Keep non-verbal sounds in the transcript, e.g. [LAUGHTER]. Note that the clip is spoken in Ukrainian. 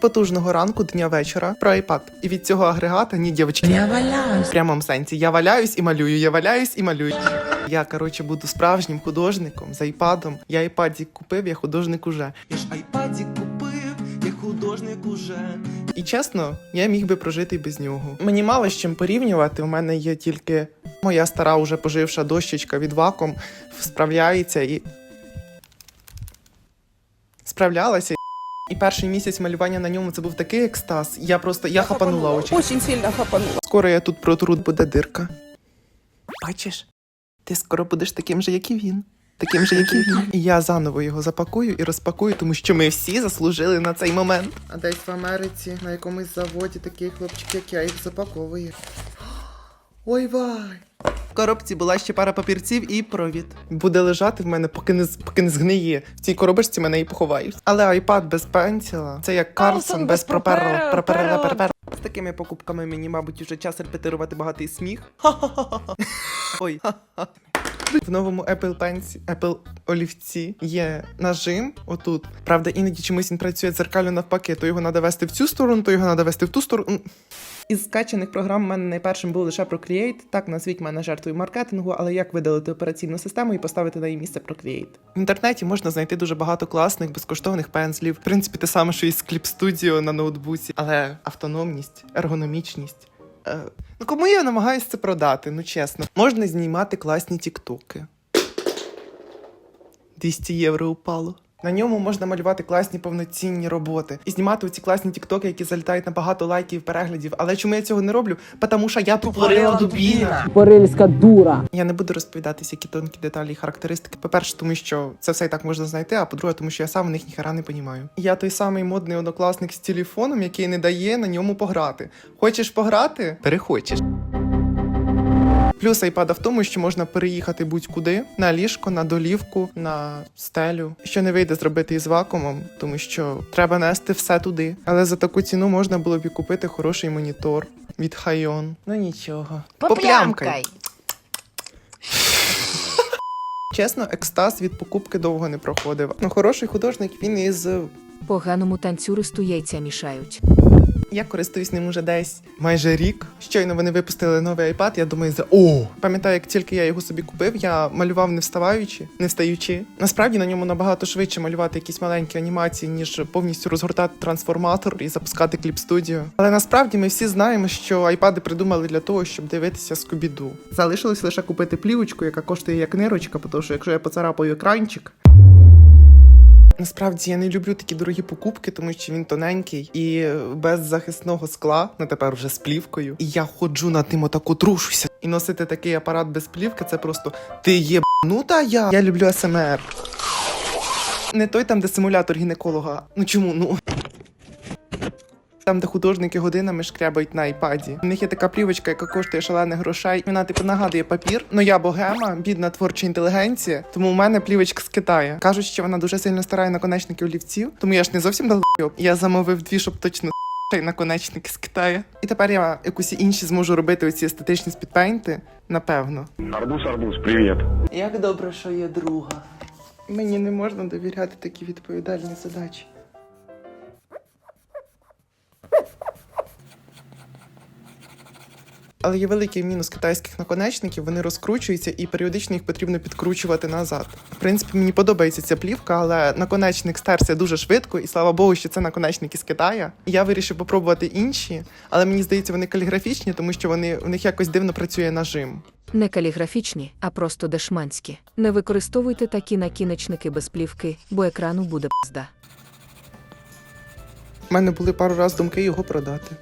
Потужного ранку, дня вечора про iPad. І від цього агрегата ні дівчатки. Я валяюсь. В прямому сенсі. Я валяюсь і малюю, я валяюсь і малюю. Я, коротше, буду справжнім художником з айпадом. Я айпадік купив, я художник уже. Я ж айпадік купив, я художник уже. І чесно, я міг би прожити і без нього. Мені мало з чим порівнювати. У мене є тільки моя стара, уже поживша дощечка від ваком, справляється і. Справлялася. І перший місяць малювання на ньому це був такий екстаз. Я просто я хапанула очі. Очень сильно хапанула. Скоро я тут протру, буде дирка. Бачиш, ти скоро будеш таким же, як і він. Таким же, як і він. І я заново його запакую і розпакую, тому що ми всі заслужили на цей момент. А десь в Америці на якомусь заводі такий хлопчик, як я, їх запаковує. [GASPS] Ой вай! Коробці була ще пара папірців і провід. Буде лежати в мене, поки не поки не згниє. В цій коробочці мене і поховають. Але айпад без пенсіла це як Карлсон без проперла. Проперла, проперла. З такими покупками мені, мабуть, вже час репетирувати багатий сміх. Ой. В новому Apple Pencil, Apple олівці є нажим отут. Правда, іноді чомусь він працює дзеркально навпаки, то його треба вести в цю сторону, то його треба вести в ту сторону. Із скачаних програм в мене найпершим був лише Procreate. Так назвіть мене жертвою маркетингу, але як видалити операційну систему і поставити на її місце Procreate? В інтернеті можна знайти дуже багато класних безкоштовних пензлів. В принципі, те саме, що і з Clip Studio на ноутбуці, але автономність, ергономічність. Е, ну кому я намагаюся це продати? Ну чесно, можна знімати класні тіктоки. 200 євро упало. На ньому можна малювати класні повноцінні роботи і знімати ці класні тіктоки, які залітають на багато лайків, переглядів. Але чому я цього не роблю? Тому що я тупорила дубіна. Порильська дура. Я не буду розповідати всякі тонкі деталі і характеристики. По-перше, тому що це все і так можна знайти. А по-друге, тому що я сам в них ніхера не понімаю. Я той самий модний однокласник з телефоном, який не дає на ньому пограти. Хочеш пограти? Перехочеш. Плюс айпада в тому, що можна переїхати будь-куди на ліжко, на долівку, на стелю, що не вийде зробити із вакуумом, тому що треба нести все туди. Але за таку ціну можна було б і купити хороший монітор від Хайон. Ну нічого. Поплямкай. Чесно, екстаз від покупки довго не проходив. Ну, хороший художник він із. Поганому танцюристу яйця мішають. Я користуюсь ним уже десь майже рік. Щойно вони випустили новий iPad, я думаю, за о! Пам'ятаю, як тільки я його собі купив, я малював не вставаючи, не встаючи. Насправді на ньому набагато швидше малювати якісь маленькі анімації, ніж повністю розгортати трансформатор і запускати кліп студіо. Але насправді ми всі знаємо, що айпади придумали для того, щоб дивитися скубіду. Залишилось лише купити плівочку, яка коштує як нирочка, тому що якщо я поцарапаю екранчик, Насправді я не люблю такі дорогі покупки, тому що він тоненький і без захисного скла, ну тепер вже з плівкою. І я ходжу над ним отаку трушуся. І носити такий апарат без плівки це просто ти є бнута я. Я люблю СМР. Не той там, де симулятор гінеколога. Ну чому? Ну. Там, де художники годинами шкрябають на айпаді. У них є така плівочка, яка коштує шалених грошей. Вона типу нагадує папір. Ну я богема, бідна творча інтелігенція. Тому у мене плівочка з Китаю. Кажуть, що вона дуже сильно старає наконечники олівців. Тому я ж не зовсім долбойоб. Я замовив дві, щоб точно ще й наконечники з Китаю. І тепер я якусь інші зможу робити оці естетичні спідпейнти. Напевно. Арбуз, арбуз, привет. Як добре, що є друга. Мені не можна довіряти такі відповідальні задачі. Але є великий мінус китайських наконечників, вони розкручуються і періодично їх потрібно підкручувати назад. В принципі, мені подобається ця плівка, але наконечник стерся дуже швидко, і слава Богу, що це наконечники з Китая. Я вирішив попробувати інші, але мені здається, вони каліграфічні, тому що вони у них якось дивно працює нажим. Не каліграфічні, а просто дешманські. Не використовуйте такі накінечники без плівки, бо екрану буде пизда. У мене були пару раз думки його продати.